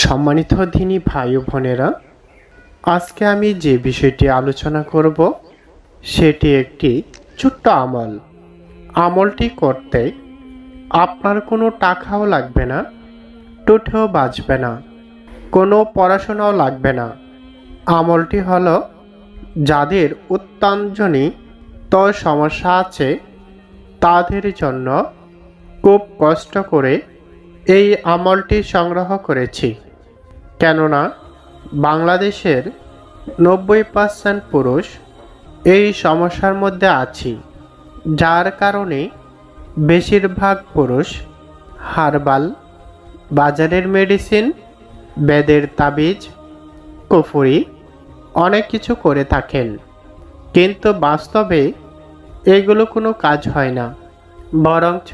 সম্মানিত দিনী ভাই বোনেরা, আজকে আমি যে বিষয়টি আলোচনা করব, সেটি একটি ছোট্ট আমল। আমলটি করতে আপনার কোনো টাকাও লাগবে না টুঠেও বাঁচবে না, কোনো পড়াশোনাও লাগবে না। আমলটি হল, যাদের উত্তাঞ্জনিত সমস্যা আছে, তাদের জন্য খুব কষ্ট করে এই আমলটি সংগ্রহ করেছি। কেননা বাংলাদেশের নব্বই পার্সেন্ট পুরুষ এই সমস্যার মধ্যে আছি, যার কারণে বেশিরভাগ পুরুষ হার্বাল, বাজারের মেডিসিন, বেদের তাবিজ, কুফুরি, অনেক কিছু করে থাকেন। কিন্তু বাস্তবে এগুলো কোনো কাজ হয় না, বরঞ্চ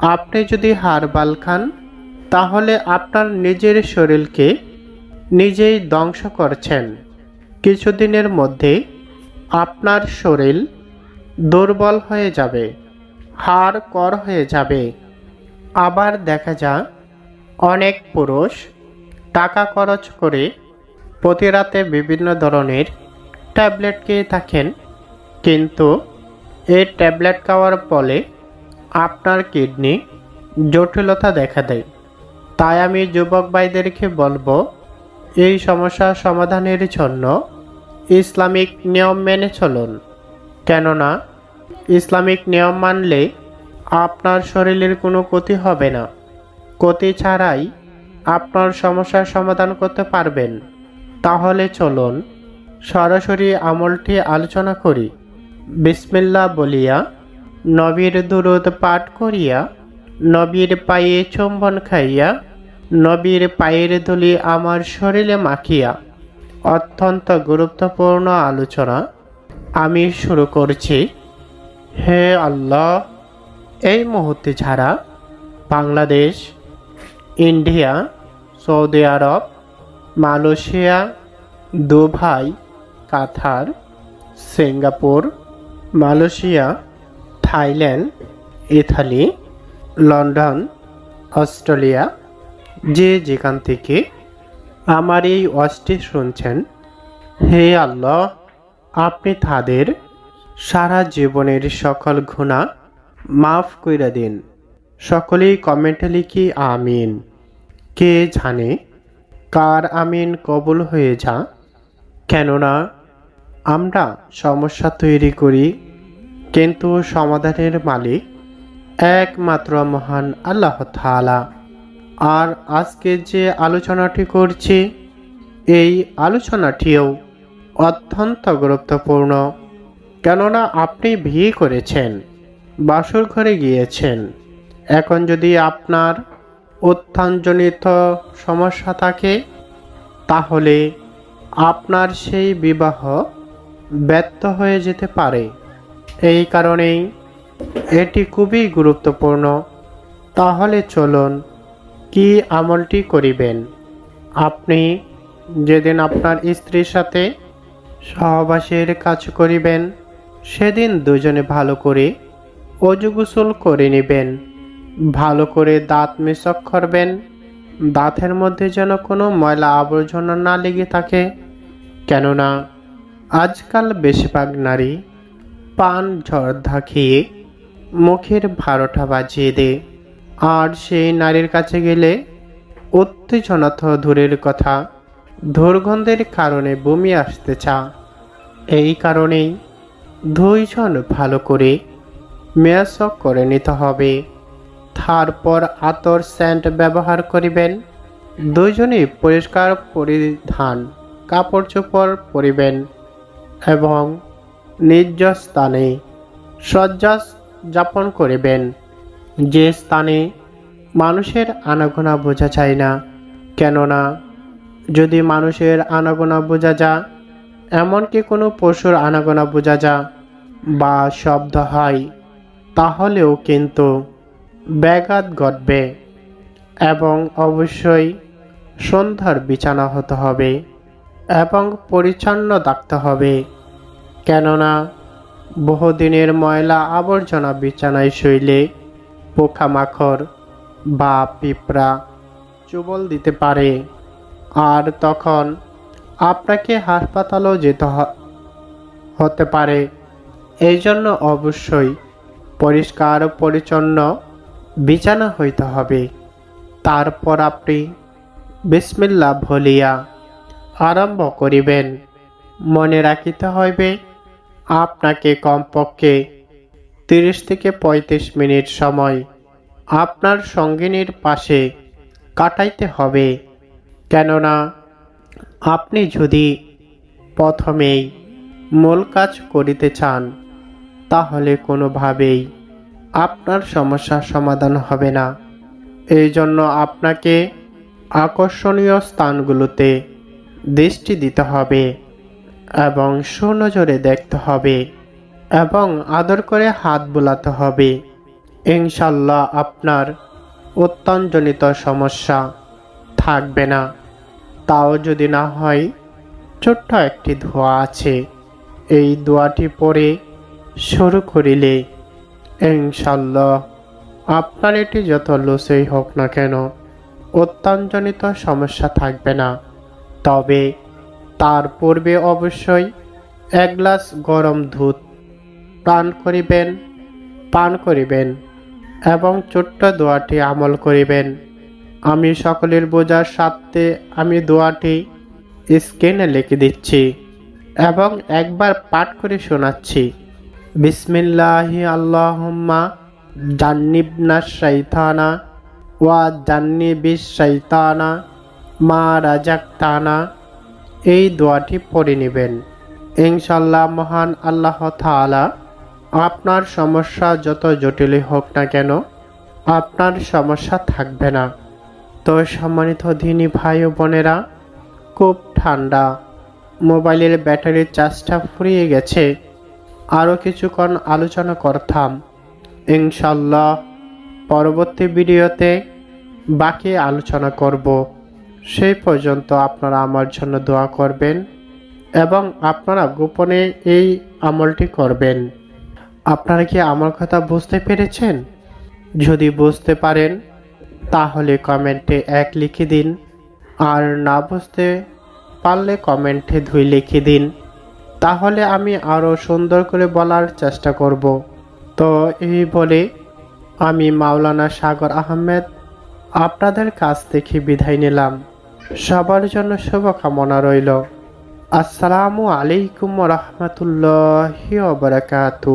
আপনি যদি হারবাল খান, তাহলে আপনার নিজের শরীরকে নিজেই ধ্বংস করছেন। কিছুদিনের মধ্যে আপনার শরীর দুর্বল হয়ে যাবে, হাড় কর হয়ে যাবে। আবার দেখা যা অনেক পুরুষ টাকা খরচ করে প্রতি রাতে বিভিন্ন ধরনের ট্যাবলেট খেয়ে থাকেন। কিন্তু এই ট্যাবলেট খাওয়ার ফলে আপনার কিডনি জটিলতা দেখা দেয়। তাই আমি যুবক ভাইদেরকে বলব, এই সমস্যা সমাধানের জন্য ইসলামিক নিয়ম মেনে চলুন। কেননা, ইসলামিক নিয়ম মানলে আপনার শরীরের কোনো ক্ষতি হবে না। ক্ষতি ছাড়াই আপনার সমস্যার সমাধান করতে পারবেন। তাহলে চলুন সরাসরি আমলটি আলোচনা করি। বিসমিল্লা বলিয়া নবীর দুরুদ পাঠ করিয়া, নবীর পায়ে চুম্বন খাইয়া, নবীর পায়ের ধুলি আমার শরীরে মাখিয়া, অত্যন্ত গুরুত্বপূর্ণ আলোচনা আমি শুরু করছি। হে আল্লাহ, এই মুহূর্তে ছাড়া Bangladesh, India, Saudi Arabia, Malaysia, Dubai, Qatar, Singapore, Malaysia Thailand, Italy, London, Australia, যে যেখান থেকে আমার এই ওয়াজটি শুনছেন, হে আল্লাহ, আপনি তাদের সারা জীবনের সকল গুণা মাফ কইরা দিন। সকলেই কমেন্টে লিখি, আমিন। কে জানে কার আমিন কবুল হয়ে যা? কেননা আমরা সমস্যা তৈরি করি কিন্তু সমাধানের মালিক একমাত্র মহান আল্লাহ তাআলা। আর আজকে যে আলোচনাটি করছি, এই আলোচনাটিও অত্যন্ত গুরুত্বপূর্ণ। কেননা আপনি বিয়ে করেছেন, বাসর ঘরে গিয়েছেন। এখন যদি আপনার উত্থানজনিত সমস্যা থাকে, তাহলে আপনার সেই বিবাহ ব্যর্থ হয়ে যেতে পারে। এই কারণেই এটি খুবই গুরুত্বপূর্ণ। তাহলে চলুন, কি আমলটি করিবেন? আপনি যেদিন আপনার স্ত্রীর সাথে সহবাসের কাজ করিবেন, সেদিন দুজনে ভালো করে অজু গোসল করে নেবেন। ভালো করে দাঁত মেশক করবেন। দাঁতের মধ্যে যেন কোনো ময়লা আবর্জনা না লেগে থাকে। কেননা, আজকাল বেশিরভাগ নারী পান ঝর্ধা খেয়ে মুখের ভারোটা বাজিয়ে দেয় আর সেই নারীর কাছে গেলে উত্তেজনা তো দূরের কথা। দুর্গন্ধের কারণে বমি আসতে চা। এই কারণেই দুইজন ভালো করে মেয়াসক করে নিতে হবে। তারপর আতর স্যান্ট ব্যবহার করিবেন। দুইজনেই পরিষ্কার পরিধান কাপড় চোপড় পরিবেন এবং নিজ স্থানে যাপন করিবেন। যে স্থানে মানুষের আনাগোনা বোঝা যায় না, কেননা যদি মানুষের আনাগোনা বোঝা যা, এমনকি কোনো পশুর আনাগোনা বোঝা যা বা শব্দ হয়, তাহলেও কিন্তু ব্যাঘাত ঘটবে এবং অবশ্যই সন্ধ্যার বিছানা হতে হবে এবং পরিচ্ছন্ন থাকতে হবে। কেননা বহুদিনের ময়লা আবর্জনা বিছানায় শৈলে পোকামাকড় বা পিঁপড়া চুবল দিতে পারে। আর তখন আপনাকে হাসপাতালেও যেতে হতে পারে। এই জন্য অবশ্যই পরিষ্কার পরিচ্ছন্ন বিছানা হইতে হবে। তারপর আপনি বিসমিল্লা ভলিয়া আরম্ভ করিবেন। মনে রাখিতে হইবে আপনাকে কমপক্ষে তিরিশ থেকে পঁয়ত্রিশ মিনিট সময় আপনার সঙ্গিনীর পাশে কাটাইতে হবে। কেননা আপনি যদি প্রথমেই মূল কাজ করিতে চান, তাহলে কোনোভাবেই আপনার সমস্যার সমাধান হবে না। এই জন্য আপনাকে আকর্ষণীয় স্থানগুলোতে দৃষ্টি দিতে হবে। এবং সুনজরে দেখতে হবে এবং আদর করে হাত বোলাতে হবে। ইনশাল্লাহ আপনার উত্তনজনিত সমস্যা থাকবে না। তাও যদি না হয়, ছোট্ট একটি ধোয়া আছে। এই দোয়াটি পরে শুরু করিলে ইনশাল্লাহ আপনার এটি যত লসেই হোক না কেন অত্যাঞ্জনিত সমস্যা থাকবে না। তবে তার পূর্বে অবশ্যই এক গ্লাস গরম দুধ পান করিবেন পান করিবেন এবং ছোট্ট দোয়াটি আমল করিবেন। আমি সকলের বোঝার স্বার্থে আমি দোয়াটি স্ক্রিনে লিখে দিচ্ছি এবং একবার পাঠ করে শোনাচ্ছি। বিসমিল্লাহি আল্লাহুম্মা জান্নিবনা শাইতানা ওয়া জান্নিবিস শাইতানা মা রাজাক রাজাক্তানা এই দোয়াটি পড়ে নেবেন। ইনশাল্লাহ মহান আল্লাহ তাআলা আপনার সমস্যা যত জটিলই হোক না কেন আপনার সমস্যা থাকবে না। তো সম্মানিত দিনী ভাই ও বোনেরা, খুব ঠান্ডা, মোবাইলের ব্যাটারির চার্জটা ফুরিয়ে গেছে, আরও কিছুক্ষণ আলোচনা করতাম। ইনশাল্লাহ পরবর্তী ভিডিওতে বাকি আলোচনা করব। সেই পর্যন্ত আপনারা আমার জন্য দোয়া করবেন এবং আপনারা গোপনে এই আমলটি করবেন। আপনারা কি আমার কথা বুঝতে পেরেছেন? যদি বুঝতে পারেন, তাহলে কমেন্টে এক লিখে দিন। আর না বুঝতে পারলে কমেন্টে দুই লিখে দিন। তাহলে আমি আরও সুন্দর করে বলার চেষ্টা করব। তো এই বলে আমি মাওলানা সাগর আহমেদ আপনাদের কাছ থেকে বিদায় নিলাম। সবার জন্য শুভকামনা রইল। আসসালামু আলাইকুম রহমতুল্লাহ বারাকাতু